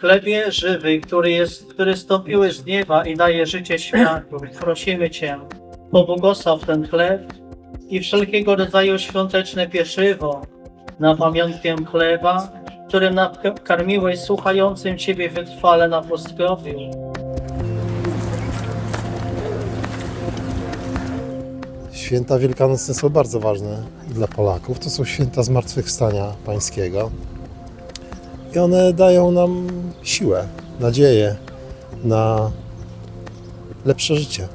Chlebie żywy, który, jest, który stąpiłeś z nieba i daje życie światu, prosimy Cię, pobłogosław ten chleb i wszelkiego rodzaju świąteczne pieszywo na pamiątkę chleba, którym nakarmiłeś słuchającym Ciebie wytrwale na pustkowiu. Święta wielkanocne są bardzo ważne dla Polaków. To są święta zmartwychwstania pańskiego. I one dają nam siłę, nadzieję na lepsze życie.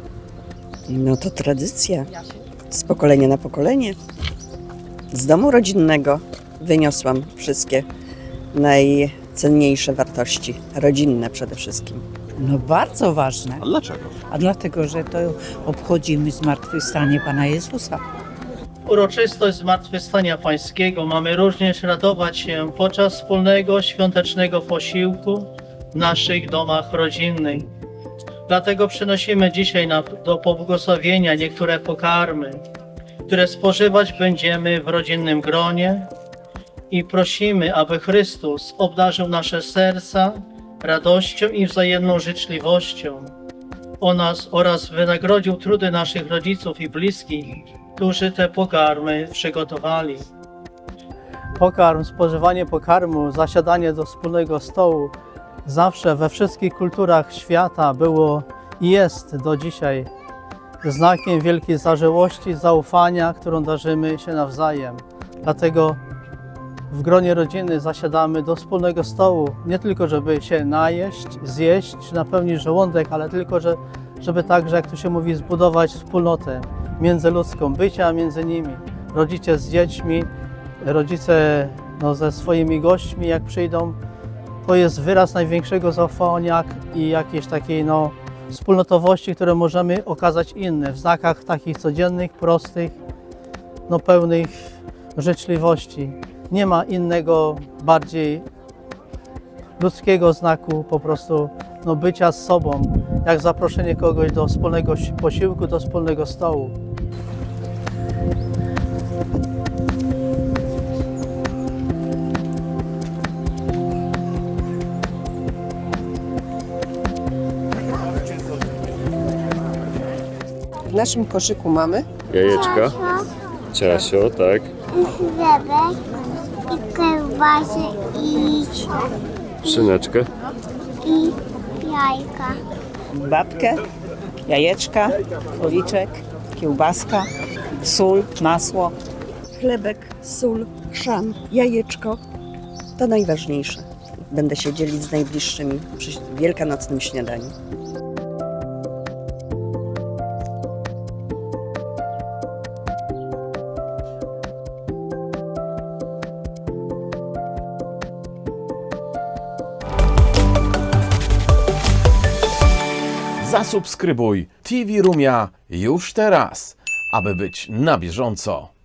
No to tradycja. Z pokolenia na pokolenie. Z domu rodzinnego wyniosłam wszystkie najcenniejsze wartości. Rodzinne przede wszystkim. No bardzo ważne. A dlaczego? A dlatego, że to obchodzimy zmartwychwstanie Pana Jezusa. Uroczystość Zmartwychwstania Pańskiego mamy również radować się podczas wspólnego świątecznego posiłku w naszych domach rodzinnych. Dlatego przynosimy dzisiaj na, do pobłogosławienia niektóre pokarmy, które spożywać będziemy w rodzinnym gronie i prosimy, aby Chrystus obdarzył nasze serca radością i wzajemną życzliwością o nas oraz wynagrodził trudy naszych rodziców i bliskich, którzy te pokarmy przygotowali. Pokarm, spożywanie pokarmu, zasiadanie do wspólnego stołu zawsze we wszystkich kulturach świata było i jest do dzisiaj znakiem wielkiej zażyłości, zaufania, którą darzymy się nawzajem. Dlatego w gronie rodziny zasiadamy do wspólnego stołu, nie tylko żeby się najeść, zjeść, napełnić żołądek, ale tylko, że, żeby także, jak tu się mówi, zbudować wspólnotę międzyludzką, bycia między nimi. Rodzice z dziećmi, rodzice no, ze swoimi gośćmi, jak przyjdą, to jest wyraz największego zaufania i jakiejś takiej no, wspólnotowości, które możemy okazać innym w znakach takich codziennych, prostych, no, pełnych życzliwości. Nie ma innego, bardziej ludzkiego znaku po prostu no, bycia z sobą, jak zaproszenie kogoś do wspólnego si- posiłku, do wspólnego stołu. W naszym koszyku mamy Jajeczka. Ciasio, tak. chlebek i kiełbasę i, Szyneczkę. i jajka. Babkę, jajeczka, policzek, kiełbaska, sól, masło. Chlebek, sól, chrzan, jajeczko. To najważniejsze. Będę się dzielić z najbliższymi przy wielkanocnym śniadaniu. Zasubskrybuj TV Rumia już teraz, aby być na bieżąco.